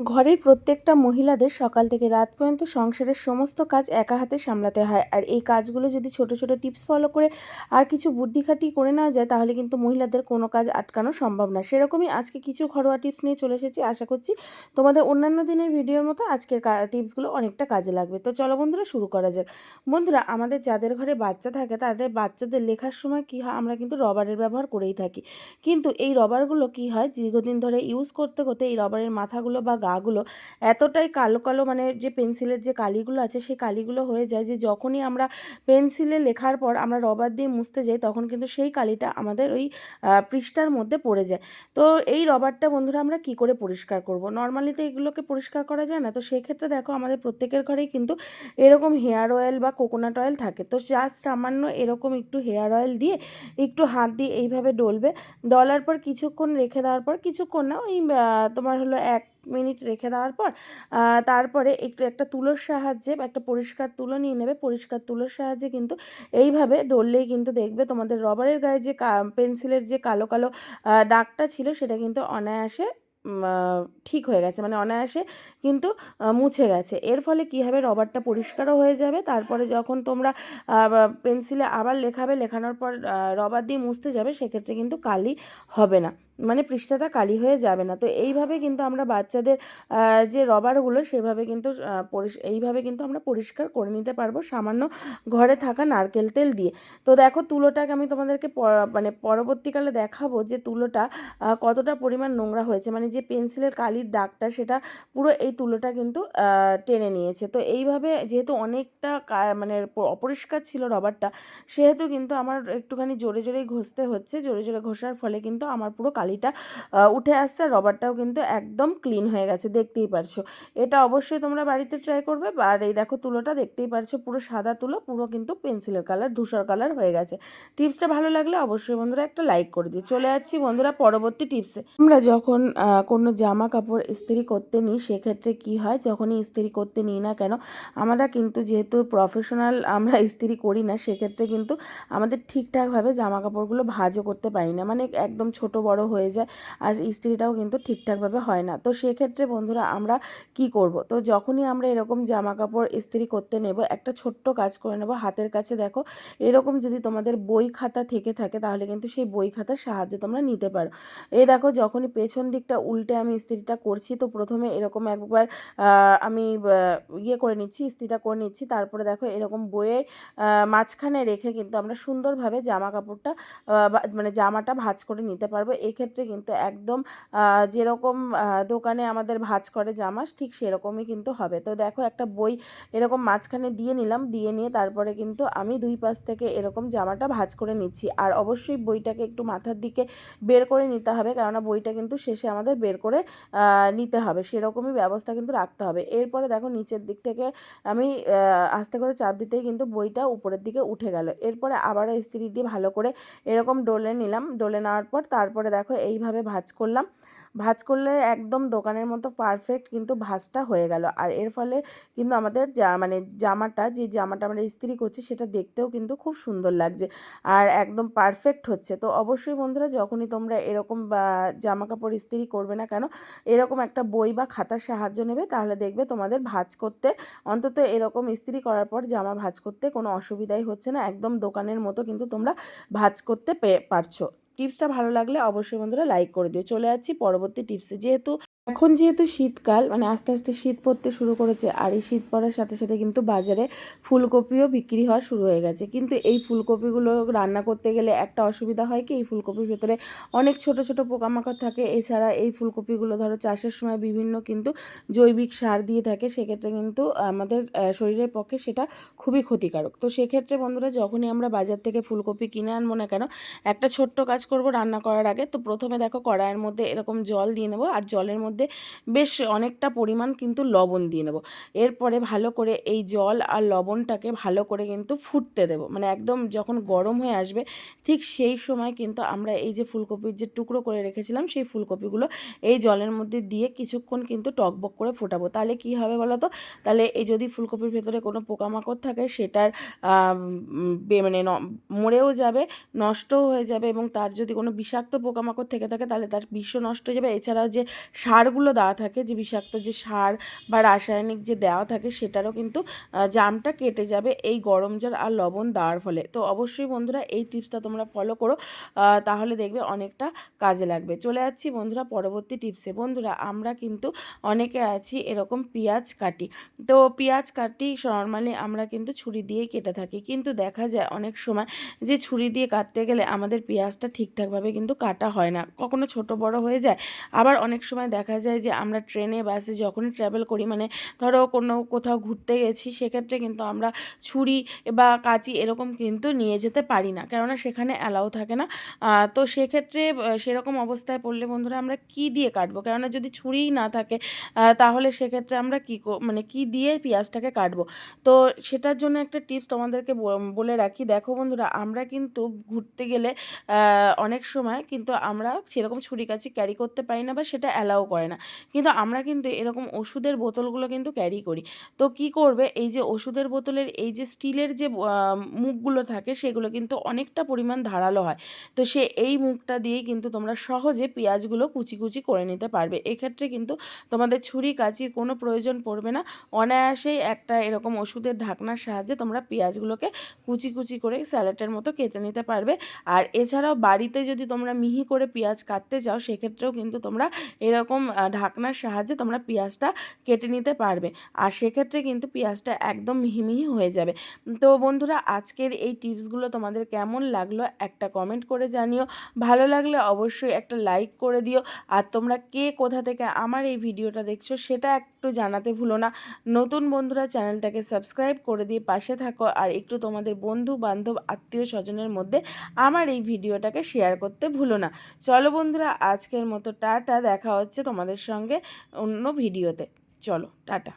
ঘরের প্রত্যেকটা মহিলাদের সকাল থেকে রাত পর্যন্ত সংসারের সমস্ত কাজ একা হাতে সামলাতে হয়। আর এই কাজগুলো যদি ছোট ছোট টিপস ফলো করে আর কিছু বুদ্ধি খাটিয়ে করে নেওয়া যায়, তাহলে কিন্তু মহিলাদের কোনো কাজ আটকানো সম্ভব না। সেরকমই আজকে কিছু ঘরোয়া টিপস নিয়ে চলে এসেছি। আশা করছি তোমাদের অন্যান্য দিনের ভিডিওর মতো আজকের টিপসগুলো অনেকটা কাজে লাগবে। তো চলো বন্ধুরা, শুরু করা যাক। বন্ধুরা, আমাদের যাদের ঘরে বাচ্চা থাকে, তাদের বাচ্চাদের লেখার সময় কী হয়, আমরা কিন্তু রবারের ব্যবহার করেই থাকি। কিন্তু এই রবারগুলো কি হয়, দীর্ঘদিন ধরে ইউজ করতে করতে এই রবারের মাথাগুলো বা গাগুলো এতটাই কালো কালো মানে যে পেন্সিলের যে কালিগুলো আছে, সেই কালিগুলো হয়ে যায় যে যখনই আমরা পেন্সিলে লেখার পর আমরা রবার দিয়ে মুছতে যাই, তখন কিন্তু সেই কালিটা আমাদের ওই পৃষ্ঠার মধ্যে পড়ে যায়। তো এই রবারটা বন্ধুরা আমরা কি করে পরিষ্কার করব? নর্মালি তো এগুলোকে পরিষ্কার করা যায় না, তো সেক্ষেত্রে দেখো আমাদের প্রত্যেকের ঘরেই কিন্তু এরকম হেয়ার অয়েল বা কোকোনাট অয়েল থাকে। তো জাস্ট সামান্য এরকম একটু হেয়ার অয়েল দিয়ে একটু হাত দিয়ে এইভাবে ডলবে। ডলার পর কিছুক্ষণ রেখে দেওয়ার পর কিছুক্ষণ না, ওই তোমার হলো এক মিনিট রেখে দেওয়ার পর তারপরে একটু একটা তুলোর সাহায্যে একটা পরিষ্কার তুলো নিয়ে নেবে। পরিষ্কার তুলোর সাহায্যে কিন্তু এইভাবে ডললেই কিন্তু দেখবে তোমাদের রবারের গায়ে যে পেন্সিলের যে কালো কালো দাগটা ছিল সেটা কিন্তু অনায়াসে ঠিক হয়ে গেছে। মানে অনায়াসে কিন্তু মুছে গেছে। এর ফলে কী হবে? রবারটা পরিষ্কারও হয়ে যাবে। তারপরে যখন তোমরা পেন্সিলে আবার লেখাবে, লেখানোর পর রবার দিয়ে মুছতে যাবে, সেক্ষেত্রে কিন্তু কালি হবে না। মানে পৃষ্ঠাটা কালি হয়ে যাবে না। তো এইভাবে কিন্তু আমরা বাচ্চাদের যে রবারগুলো সেভাবে কিন্তু এইভাবে কিন্তু আমরা পরিষ্কার করে নিতে পারব সামান্য ঘরে থাকা নারকেল তেল দিয়ে। তো দেখো তুলোটাকে আমি তোমাদেরকে মানে পরবর্তীকালে দেখাবো যে তুলোটা কতটা পরিমাণ নোংরা হয়েছে। মানে যে পেন্সিলের কালির দাগটা সেটা পুরো এই তুলোটা কিন্তু টেনে নিয়েছে। তো এইভাবে যেহেতু অনেকটা মানে অপরিষ্কার ছিল রবারটা, সেহেতু কিন্তু আমার একটুখানি জোরে জোরেই ঘষতে হচ্ছে। জোরে জোরে ঘষার ফলে কিন্তু আমার পুরো কালি কালিটা উঠে আসছে। আর রবারটাও কিন্তু একদম ক্লিন হয়ে গেছে, দেখতেই পারছ। এটা অবশ্যই তোমরা বাড়িতে ট্রাই করবে। আর এই দেখো তুলোটা, দেখতেই পারছ পুরো সাদা তুলো, পুরো কিন্তু পেন্সিলের কালার ধূসর কালার হয়ে গেছে। টিপসটা ভালো লাগলে অবশ্যই বন্ধুরা একটা লাইক করে দিও। চলে যাচ্ছি বন্ধুরা পরবর্তী টিপসে আমরা যখন কোনো জামা কাপড় ইস্ত্রি করতে নিই, সেক্ষেত্রে কি হয়? যখনই ইস্ত্রি করতে নিই না কেন, আমরা কিন্তু যেহেতু প্রফেশনাল আমরা ইস্ত্রি করি না, সেক্ষেত্রে কিন্তু আমাদের ঠিকঠাকভাবে জামা কাপড়গুলো ভাজও করতে পারি না। মানে একদম ছোট বড় হয়ে হয়ে যায় আর ইস্ত্রিটাও কিন্তু ঠিকঠাকভাবে হয় না। তো সেক্ষেত্রে বন্ধুরা আমরা কি করব? তো যখনই আমরা এরকম জামা কাপড় ইস্ত্রি করতে নেব, একটা ছোট্ট কাজ করে নেব হাতের কাছে। দেখো, এরকম যদি তোমাদের বই খাতা থেকে থাকে, তাহলে কিন্তু সেই বই খাতার সাহায্য তোমরা নিতে পারো। এই দেখো, যখনই পেছন দিকটা উল্টে আমি ইস্ত্রিটা করছি, তো প্রথমে এরকম একবার আমি ইয়ে করে নিচ্ছি, ইস্ত্রিটা করে নিচ্ছি। তারপরে দেখো, এরকম বইয়ে মাঝখানে রেখে কিন্তু আমরা সুন্দরভাবে জামা কাপড়টা মানে জামাটা ভাজ করে নিতে পারব। এক্ষেত্রে ক্ষেত্রে কিন্তু একদম যেরকম দোকানে আমাদের ভাজ করে জামা, ঠিক সেরকমই কিন্তু হবে। তো দেখো একটা বই এরকম মাঝখানে দিয়ে নিলাম, দিয়ে নিয়ে তারপরে কিন্তু আমি দুই পাশ থেকে এরকম জামাটা ভাজ করে নিচ্ছি। আর অবশ্যই বইটাকে একটু মাথার দিকে বের করে নিতে হবে, কেননা বইটা কিন্তু শেষে আমাদের বের করে নিতে হবে। সেরকমই ব্যবস্থা কিন্তু রাখতে হবে। এরপরে দেখো নিচের দিক থেকে আমি আস্তে করে চাপ দিতেই কিন্তু বইটা উপরের দিকে উঠে গেল। এরপরে আবারও ইস্ত্রি দিয়ে ভালো করে এরকম ডলে নিলাম। ডলে নেওয়ার পর তারপরে দেখো এইভাবে ভাজ করলাম। ভাজ করলে একদম দোকানের মতো পারফেক্ট কিন্তু ভাজটা হয়ে গেল। আর এর ফলে কিন্তু আমাদের যা মানে জামাটা, যে জামাটা আমরা ইস্ত্রি করছি সেটা দেখতেও কিন্তু খুব সুন্দর লাগছে আর একদম পারফেক্ট হচ্ছে। তো অবশ্যই বন্ধুরা যখনই তোমরা এরকম জামা কাপড় ইস্ত্রি করবে না কেন, এরকম একটা বই বা খাতার সাহায্য নেবে, তাহলে দেখবে তোমাদের ভাজ করতে, অন্তত এরকম ইস্ত্রি করার পর জামা ভাজ করতে কোনো অসুবিধাই হচ্ছে না। একদম দোকানের মতো কিন্তু তোমরা ভাজ করতে পারছ। টিপসটা ভালো লাগলে অবশ্যই বন্ধুরা লাইক করে দিও। চলে যাচ্ছি পরবর্তী টিপসে। যেহেতু এখন যেহেতু শীতকাল মানে আস্তে আস্তে শীত পড়তে শুরু করেছে, আর এই শীত পড়ার সাথে সাথে কিন্তু বাজারে ফুলকপিও বিক্রি হওয়া শুরু হয়ে গেছে। কিন্তু এই ফুলকপিগুলো রান্না করতে গেলে একটা অসুবিধা হয় কি, এই ফুলকপির ভেতরে অনেক ছোট ছোট পোকামাকড় থাকে। এছাড়া এই ফুলকপিগুলো ধরো চাষের সময় বিভিন্ন কিন্তু জৈবিক সার দিয়ে থাকে, সেক্ষেত্রে কিন্তু আমাদের শরীরের পক্ষে সেটা খুবই ক্ষতিকারক। তো সেক্ষেত্রে বন্ধুরা, যখনই আমরা বাজার থেকে ফুলকপি কিনে আনব না কেন, একটা ছোট্ট কাজ করব রান্না করার আগে। তো প্রথমে দেখো কড়াইয়ের মধ্যে এরকম জল দিয়ে নেব, আর জলের মধ্যে মধ্যে বেশ অনেকটা পরিমাণ কিন্তু লবণ দিয়ে নেব। এরপরে ভালো করে এই জল আর লবণটাকে ভালো করে কিন্তু ফুটতে দেব। মানে একদম যখন গরম হয়ে আসবে, ঠিক সেই সময় কিন্তু আমরা এই যে ফুলকপির যে টুকরো করে রেখেছিলাম, সেই ফুলকপিগুলো এই জলের মধ্যে দিয়ে কিছুক্ষণ কিন্তু টকবক করে ফোটাবো। তাহলে কি হবে বলো তো? তাহলে এই যদি ফুলকপির ভেতরে কোনো পোকামাকড় থাকে, সেটার মানে মরেও যাবে, নষ্টও হয়ে যাবে এবং তার যদি কোনো বিষাক্ত পোকামাকড় থেকে থাকে, তাহলে তার বিশ্ব নষ্ট হয়ে যাবে। এছাড়াও যে সার সারগুলো দেওয়া থাকে, যে বিষাক্ত যে সার বা রাসায়নিক যে দেওয়া থাকে সেটারও কিন্তু জামটা কেটে যাবে এই গরম জল আর লবণ দেওয়ার ফলে। তো অবশ্যই বন্ধুরা এই টিপসটা তোমরা ফলো করো তাহলে দেখবে অনেকটা কাজে লাগবে। চলে যাচ্ছি বন্ধুরা পরবর্তী টিপসে। বন্ধুরা আমরা কিন্তু অনেকে আছি এরকম পেঁয়াজ কাটি। তো পেঁয়াজ কাটি নর্মালি আমরা কিন্তু ছুরি দিয়েই কেটে থাকি। কিন্তু দেখা যায় অনেক সময় যে ছুরি দিয়ে কাটতে গেলে আমাদের পেঁয়াজটা ঠিকঠাকভাবে কিন্তু কাটা হয় না। কখনো ছোট বড় হয়ে যায়, আবার অনেক সময় দেখা যায় যে আমরা ট্রেনে, বাসে যখনই ট্রাভেল করি মানে ধরো কোনো কোথাও ঘুরতে গেছি, সেক্ষেত্রে কিন্তু আমরা ছুরি বা কাঁচি এরকম কিন্তু নিয়ে যেতে পারি না। কেননা সেখানে অ্যালাউ থাকে না। তো সেক্ষেত্রে সেরকম অবস্থায় পড়লে বন্ধুরা আমরা কি দিয়ে কাটবো? কেননা যদি ছুরিই না থাকে তাহলে সেক্ষেত্রে আমরা কী মানে কি দিয়ে পেঁয়াজটাকে কাটবো? তো সেটার জন্য একটা টিপস তোমাদেরকে বলে রাখি। দেখো বন্ধুরা, আমরা কিন্তু ঘুরতে গেলে অনেক সময় কিন্তু আমরা সেরকম ছুরি কাছি ক্যারি করতে পারি না বা সেটা অ্যালাউ করে না। কিন্তু আমরা কিন্তু এরকম ওষুধের বোতলগুলো কিন্তু ক্যারি করি। তো কি করবে? এই যে ওষুধের বোতলের এই যে স্টিলের যে মুখগুলো থাকে সেগুলো কিন্তু অনেকটা পরিমাণ ধারালো হয়। তো সে এই মুখটা দিয়েই কিন্তু তোমরা সহজে পেঁয়াজগুলো কুচি কুচি করে নিতে পারবে। এক্ষেত্রে কিন্তু তোমাদের ছুরি কাচির কোনো প্রয়োজন পড়বে না। অনায়াসেই একটা এরকম ওষুধের ঢাকনার সাহায্যে তোমরা পেঁয়াজগুলোকে কুচি কুচি করে স্যালাডের মতো কেটে নিতে পারবে। আর এছাড়াও বাড়িতে যদি তোমরা মিহি করে পেঁয়াজ কাটতে চাও, সেক্ষেত্রেও কিন্তু তোমরা এরকম ঢাকনার সাহায্যে তোমরা পেঁয়াজটা কেটে নিতে পারবে। আর সেক্ষেত্রে কিন্তু পেঁয়াজটা একদম মিহি মিহি হয়ে যাবে। তো বন্ধুরা, আজকের এই টিপসগুলো তোমাদের কেমন লাগল একটা কমেন্ট করে জানিও। ভালো লাগলে অবশ্যই একটা লাইক করে দিও। আর তোমরা কে কোথা থেকে আমার এই ভিডিওটা দেখছ সেটা একটু জানাতে ভুলো না। নতুন বন্ধুরা চ্যানেলটাকে সাবস্ক্রাইব করে দিয়ে পাশে থাকো আর একটু তোমাদের বন্ধু বান্ধব আত্মীয় স্বজনের মধ্যে আমার এই ভিডিওটাকে শেয়ার করতে ভুলো না। চলো বন্ধুরা, আজকের মতো টাটা, দেখা হচ্ছে তোমাদের সঙ্গে অন্য ভিডিওতে। চলো, টাটা।